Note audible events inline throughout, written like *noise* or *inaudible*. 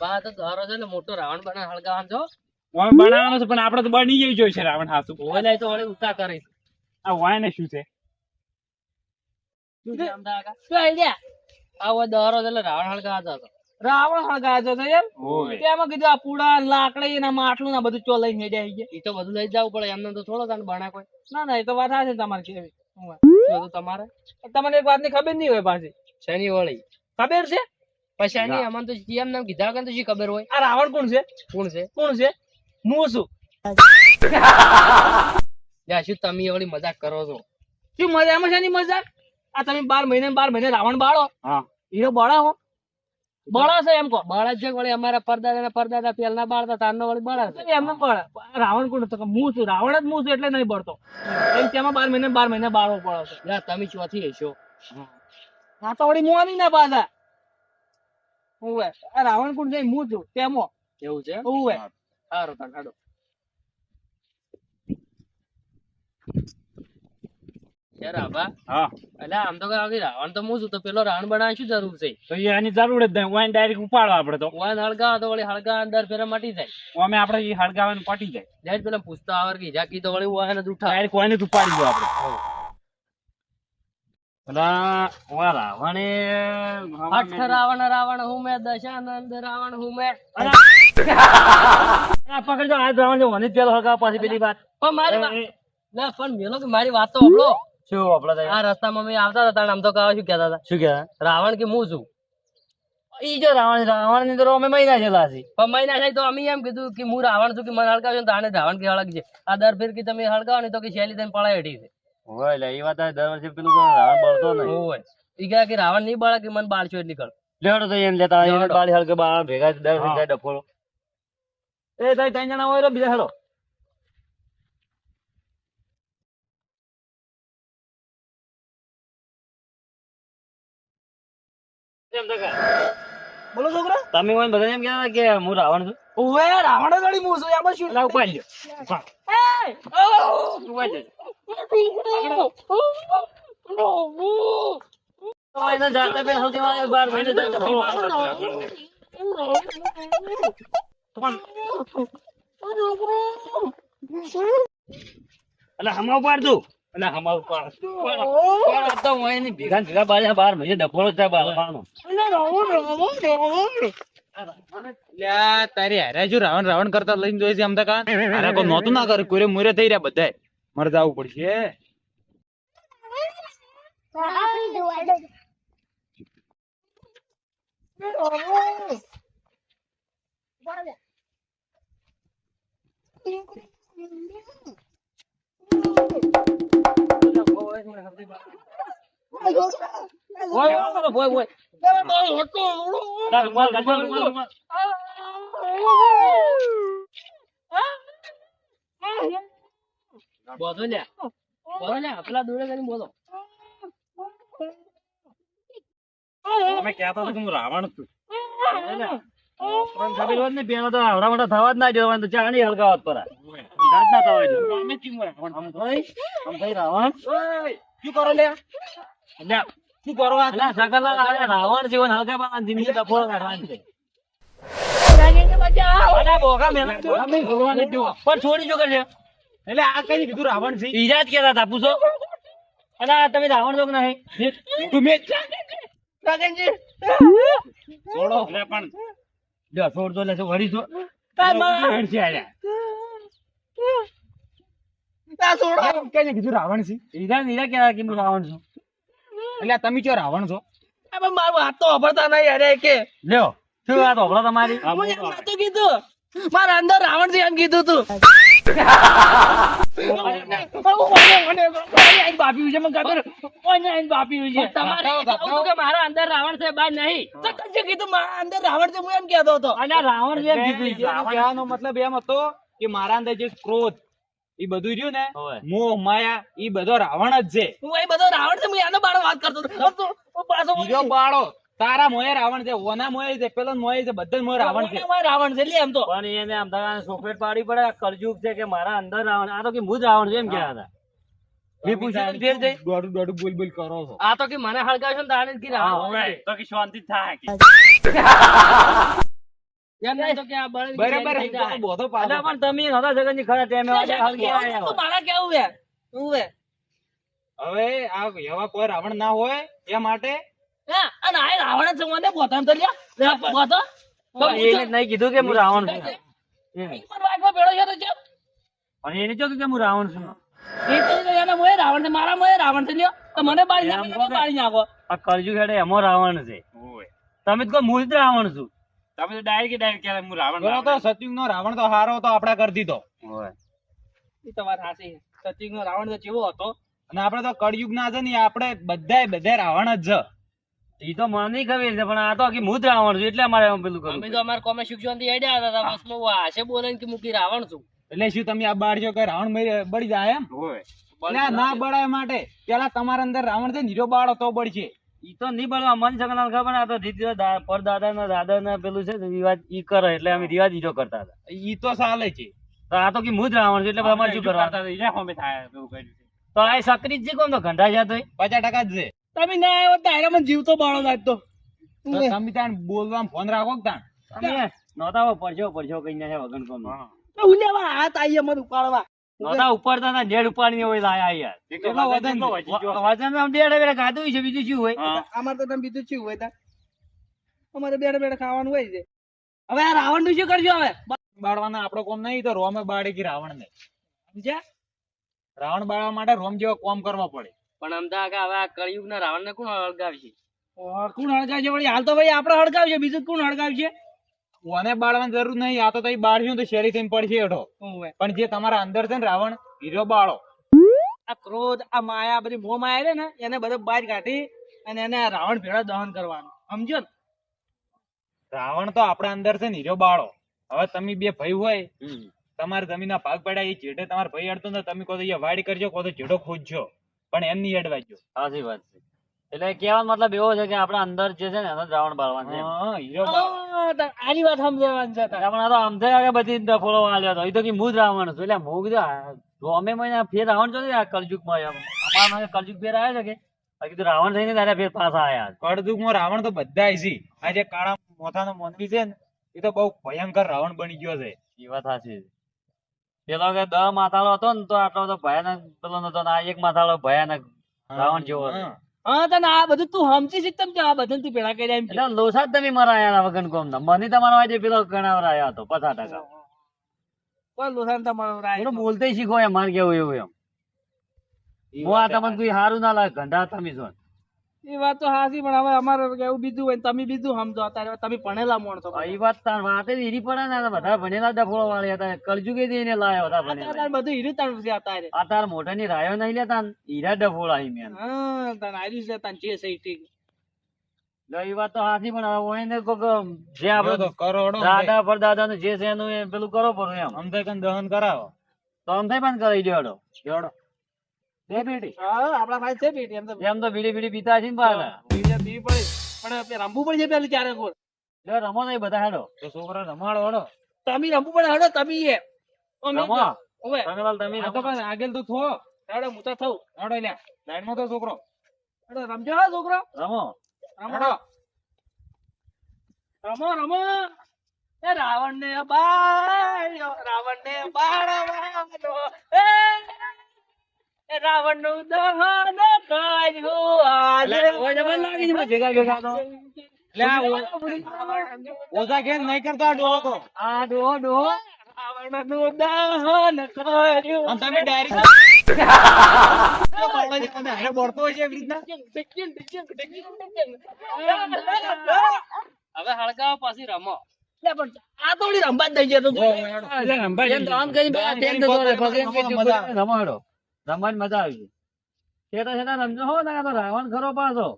બા તો દોરો છે ને મોટો રાવણ બને હળગાવાનો છો. ઓય બનાવવાનો છે પણ આપણે તો બની જેવી જોઈ છે રાવણ હાસુ. હોય નહીં તો વળી ઉતા કરીશ આ વાય ને શું છે? શું છે અમદાવાદ શું idea? આ હોય દોરો છે રાવણ હળગાવતો હતો. રાવણ હળગાયો તો એમ તેમાં કીધું આ પૂડા લાકડી ને માટલું ને બધું ચો લઈને હેડ્યા આઈ ગયા. એ તો બધું લઈ જવું પડે એમને તો થોડો તને બના કોઈ. ના ના એ તો વાત છે તમારે કેવી. તમારે? તમને એક વાતની ખબર નહીં હોય પાછી. શેની વળી? ખબર છે? પછી એની અમને તો જીએમ નામ કીધા વગર તો શી ખબર હોય? આ રાવણ કોણ છે? કોણ છે? કોણ છે? હું છું. યા શું તમે એવડી મજાક કરો છો? શું મજા? એમાં છે મજાક આ તમે બાર મહિને બાર મહિને રાવણ બાળો. હા. હીરો બાળા હો. બાળા છે એમ કહો બાળા છે વળી અમારા પરદાદા ને પરદાદા પેલના બાળતા તારનો વળી બાળા છે. એમ બાળા રાવણ કોણ તો કે હું છું. રાવણ જ હું છું એટલે નહીં બળતો. એમ તેમાં બાર મહિને બાર મહિને બાળવો પડો છે. યા તમે ચોથી હશો. આ તો વળી મોની ના પાછા. હોવે આ રાવણ કુંડ જઈ હું છું તેમાં. એવું છે? હોવે સારું તાર કાઢો. હા. અલ્યા આમ તો રાવણ તો હું તો પેલો રાવણ બનાવવાની શું જરૂર છે? તો જરૂર જ નહીં વાય ડાયરેક્ટ આપણે તો. વાન હળગાવો તો વળી હળગા અંદર ફેરા મટી જાય. અમે આપણે એ હળગાવાનું જાય. જાય પેલા પૂછતા આવર કે તો વળી વાન જ ઉઠા ડાયરેક્ટ કોઈને ઉપાડી દો આપણે. પેલા ઓય રાવણે રાવણ રાવણ હુમે. દશાનંદ રાવણ હુમે પકડજો આ રાવણ જો મને પેલો હળગાવ પાછી પેલી વાત પણ મારી વાત ના પણ મેલો કે મારી વાત તો શું આ રસ્તામાં મેં આવતા હતા આમ તો કાવા શું કહેતા હતા? શું કહેવાય રાવણ કે હું છું? ઈ જો રાવણ રાવણની તો અમે મહિના છેલા છે પણ મહિના થાય તો અમે એમ કીધું કે હું રાવણ છું કે મને હળગાવજો તાને રાવણ કે હળગજે આ દર ફેર કે તમે હળગાવો ને તો કે શૈલી પળાય હેઠી છે. હોય એટલે એ વાત દર વર્ષે પેલું રાવણ બળતો ઈ કહે કે રાવણ નહીં બળે કે મને બાળશો એટલે નીકળ. લેડો તો એને લેતા એને. બાળી હળગે બાળ ભેગા દર. ભેગા ડફોળો એ તઈ ત્રણ જણા હોય બીજા હેડો. બોલો છોકરા. તમે હોય બધા એમ કહેતા કે હું રાવણ છું. ઓએ રાવણ વળી હું છું એમાં શું? લાવ પાડ લ્યો. જાતા પેલા સૌથી વાળા બાર મહિને એટલે હમા ઉપાડ દઉં તો ભેગા ભેગા બાર મહિને ડફોળો થાય બાળવાનો તારી હારે જો રાવણ રાવણ કરતા લઈને જોઈ છે અમદાવાદ. તો કાં કોઈ નહોતું ના કર કોરે મોરે થઈ રહ્યા બધાય. મારે જવું પડશે. ઓય ઓય ઓય બોલ બોલ બોલ બોલો લ્યા બોલો લ્યા પેલા દોડે કરીને બોલો. અમે કહેતા હતા કે હું રાવણ છું. પણ ખબર હોત ને પેલો તો આવડા મોટા થવા જ ના દેવાનું તો ચાણી હલકાવત પર દાંત ના થવા દે. અમે કેમ રાવણ. રાવણ શું કરો એટલે એટલે જીવન હલકા જિંદગી ડફોળ કાઢવાની છે. જો પણ છોડી જો કરશે એટલે આ કઈ કીધું રાવણ છે? ઈજા જ કેતા હતા પૂછો. અલા તમે રાવણ જોગ નહીં. તું મેં છોડો. એટલે પણ લ્યો છોડ દો લે વળી છો કઈ કીધું રાવણ છે? ઈજા ઈજા કેતા કે હું રાવણ છું. એટલે તમે ચો રાવણ છો? મારું વાત તો અભરતા નહીં અરે કે. લ્યો શું વાત હોભળો તમારી? તો કીધું. મારા અંદર રાવણ છે એમ કીધું તું. છે મને ખબર ઓય ને બાપી છે તમારે એ કહેવું હતું કે મારા અંદર રાવણ છે બાય નહીં. કીધું મારા અંદર રાવણ છે હું એમ કહેતો હતો. અને રાવણ મતલબ એમ હતો કે મારા અંદર જે ક્રોધ એ બધું રહ્યું ને. મોહ માયા એ બધો રાવણ જ છે. હું એ બધો રાવણ છે હું એનો બાળો વાત કરતો હતો. પાછો બીજો બાળો તારા મોએ રાવણ છે ઓના મોએ છે પેલો મોએ છે બધા મોએ રાવણ છે. રાવણ છે એટલે એમ તો. પણ એને આમ તમારે સોફેટ પાડી પડે કરજુક કળજુગ છે કે મારા અંદર રાવણ આ તો કે હું જ રાવણ છે એમ કહેતા હતા. મેં પૂછ્યું ફેર જઈ? દોડું દોડું બોલ બોલ કરો છો. આ તો કે મને હળગાવશો ને તારે કે રાવણ તો કે શાંતિ થાય. *laughs* બરાબર પણ તમે ખરા ટાઈમે. મારા કેવું હે તું હે હવે આ એવા કોઈ રાવણ ના હોય એ માટે અને આ રાવણ જ છે, મને બોતામ તો લ્યો. લે, એને નહીં કીધું કે હું રાવણ છું. પણ એને જો કે હું રાવણ છું. રાવણ છે, મારા મોય રાવણ છે લ્યો. તો મને બાળી એમ નાખો, બાળી નાખો. આ કળજુગ હેડે એમો રાવણ છે. તમે તો રાવણ છું. તમે તો ડાયરેક્ટ ડાયરેક્ટ કહેવાય હું રાવણ તો સત્યુગ નો રાવણ તો હારો હતો આપડા કરી દીધો. હોય. એ તો વાત સાચી છે. નો રાવણ તો કેવો હતો. અને આપડે તો કળયુગ ના છે ને આપણે બધાય બધા રાવણ જ. છે ઈ તો મને નહીં ખબર છે પણ આ તો આખી હું જ રાવણ છું એટલે અમારે પેલું કરું અમે તો અમારે કોમે શિક્ષણથી હેડ્યા હતા બસ હું હાશે બોલે કે મૂકી રાવણ છું. એટલે શું તમે આ બાળજો કે રાવણ મરી- બળી જાય એમ? હોય. એટલે આ ના બળાય માટે પેલા તમારા અંદર રાવણ છે નીરો બાળો તો બળશે. ઈ તો નહીં બળવા મન સગના ખબર ને આ તો રીત રિવાજ પરદાદા ના દાદા ના પેલું છે રિવાજ ઈ કરે એટલે અમે રિવાજ ઈજો કરતા હતા. ઈ તો ચાલે છે. તો આ તો કે મુજ રાવણ છે એટલે અમારે શું કરવાનું? તો આ સક્રિય છે કોમ તો? ઘંટા જાતો તોય પચાસ ટકા જ છે. તમે ના આવ્યો તારે મને જીવતો બાળો લાગતો તો. તમે તાણ બોલવા ફોન રાખો કે તાણ તમે નહોતા પડશો પડશો કઈ ના વગન કોમ હું. લેવા હાથ આઈએ મને ઉપાડવા. નહોતા ઉપર તો ડેડ ઉપાડી હોય લાયા યાર. વજન? આમ ડેડ હવે ખાધું છે બીજું શું હોય? અમારે તો તમે બીજું શું હોય તા? અમારે બેઠા બેઠા ખાવાનું હોય છે. હવે આ રાવણનું શું કરજો હવે? બાળવાના આપડો કોમ નહીં તો રોમે બાળે કે રાવણ ને સમજ્યા? રાવણ બાળવા માટે રોમ જેવો કોમ કરવા પડે. પણ અમદાવાદ હવે આ કળિયુગ ના રાવણ ને કોણ હળગાવશે? કોણ હળગાવશે વળી? હાલ તો ભાઈ આપડે હળગાવશે બીજું કોણ હળગાવશે? ઓને બાળવાની જરૂર નહીં? આ તો તઈ બાળ્યું તો શેરી થઈને પડશે એઠો પણ જે તમારા અંદર છે ને રાવણ હીરો બાળો. આ ક્રોધ આ માયા બધી મોહ માયા છે ને એને બધો બહાર કાઢી અને એને રાવણ ભેળા દહન કરવાનું. સમજો ને? રાવણ તો આપણા અંદર છે ને હીરો બાળો. હવે તમે બે ભાઈ હોય તમારા જમીનના ભાગ પડ્યા એ જેઠે તમારા ભાઈ અડતો ને તમે કહો તો વાડી કરજો કહો તો જેડો ખોજજો. પણ એમની અડવાજો સાચી વાત છે. એટલે કેવાનો મતલબ એવો છે કે આપણા અંદર જે છે ને એનો દ્રાવણ રાવણ બાળવાનું છે આની વાત સમજાવવાની છે આપણે તો આમ થાય કે બધી ડફોળો વાળ્યો હતો એ તો કે હું દ્રાવણ છું. એટલે હું કીધું અમે મહિના ફેર રાવણ છો ને આવ્યા અમારા માટે કલયુગ ફેર આવ્યો છે કે? આ કીધું રાવણ થઈને તારે ફેર પાછા આયા કળયુગમાં રાવણ તો બધા છે. આ જે કાળા મોથાનો મોનવી છે ને એ તો બહુ ભયંકર રાવણ બની ગયો છે. એ વાત સાચી છે. પેલો કે દ માથાળો હતો ને તો આટલો બધો ભયાનક પેલો નતો ને આ એક માથાળો ભયાનક રાવણ જેવો હતો. હા. તને આ બધું તું સમજી શીખ તમ આ બધું તું ભેળા કર્યા એમ એટલે લોસા જ તમે મરાયા વગન કોમ ના. મને તમારો આજે પેલો ગણાવર આવ્યો હતો પચાસ ટકા કોઈ લોસાન તમારો રાય બોલતે શીખો એમ મારે કેવું એવું એમ. હું આ તમને કોઈ સારું ના લાગે ગંધા તમે છો એ વાત તો હાચી પણ હવે અમારે એવું બીજું હોય તમે બીજું સમજો. અત્યારે તમે ભણેલા માણસો ઈ વાત તાર વાતે જ હીરી પડે ને બધા ભણેલા ડફોળો વાળી હતા કલજુગે કે એને લાયા હતા ભણેલા. અત્યારે બધું હીરી તાણ છે અત્યારે. આ તાર મોઢા ની રાયો નહીં લેતા હીરા ડફોળા હી મેં. હા તાર છે તાણ જે સહી ઠીક. વાત તો હાથી પણ હવે હોય ને કોક જે જો આપડે તો કરોડો દાદા પરદાદા ને જે છે એનું એ પેલું કરો પડે એમ. આમ તો કઈ દહન કરાવો. તો આમ થઈ પણ કરાવી દેવાડો દેવાડો બે બેટી હા આપડા ભાઈ છે બેટી એમ તો એમ તો બીડી બીડી પીતા છે ને પાછા. બીજા પીવી પડે. પણ રમવું પડશે પેલું ચારે કોર. લે રમો નહીં બધા હેડો. તો છોકરા રમાડો હડો. તમે રમવું પડે હડો તમે એ. રમો. ઓવે રંગલાલ તમે રમો. કઈ આગળ તો થો. હડો હું તો થઉં. હડો લ્યા. લાઈનમાં તો છોકરો. હડો રમજો હા છોકરો. રમો. રમો. રમો રમો. રાવણ ને બાળ રાવણ ને બાળવાનો. રાવણનું દહન કર્યું આજે એટલે ઓય જબર લાગી છે મને ભેગા ભેગા તો. લ્યા ઓ- નહીં કરતા આ ડોહો તો. આ ડોહો ડોહો રાવણનું દહન કર્યું. તમે ડાયરેક્ટ બળતો હોય છે એવી રીતના? હવે હળગાવા પાછી રમો. આ થોડી રમવા જ દઈ જતો એમ તો. રમવાની મજા આવી છેટા છેટા રમજો હો ને તો રાવણ ખરો પાછો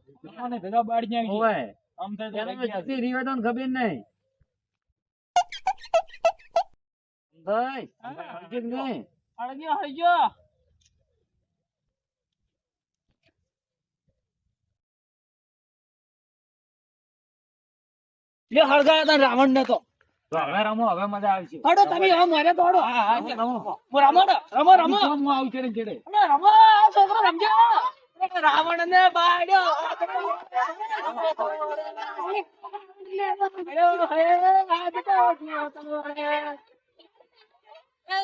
ભેગા બાળી જાય આમ થાય તો એને રહી ગયા છે. જતી રીવે તો ખબર નહીં ભાઈ નહીં? હળગ્યો હળગ્યો લે હળગાયો તા રાવણ ને તો તો હવે રમો હવે મજા આવશે હડો તમે હવે મારે તો હડો હા, હા, રમો. હું રમો રમો રમો. આવું છે ને રમો છોકરો રમજો રાવણ ને બાળ્યો.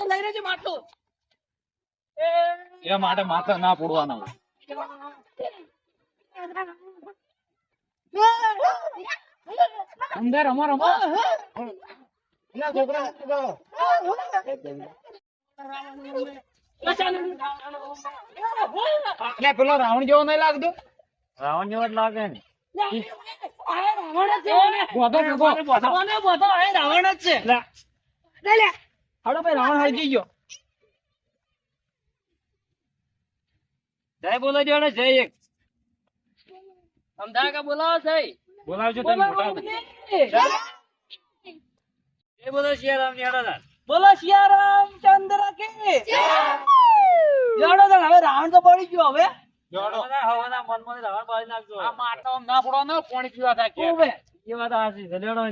લઈને જ માટલું. એ. માટે માથા ના પડવાના. અંદર એટલે પેલો રાવણ જેવો નહીં લાગતો? રાવણ જેવો જ લાગે ને. રાવણ જ છે. હાડો ભાઈ રાવણ હરજી ગયો. જય બોલો જો જય એક. અમદાવાદ બોલાવો છે બોલાવજો તમે જય બોલો શિયારામની હડો બોલો શિયારામ ચંદ્ર કે. જાડો હવે રાવણ તો પડી ગયો હવે.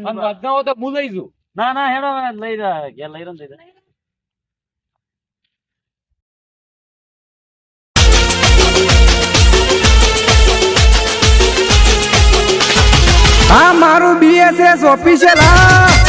આ ના. એ ના હેડો લઈ રહ્યા લઈ રહ્યો. આ મારું બીએસએસ ઓફિસિયલ હા.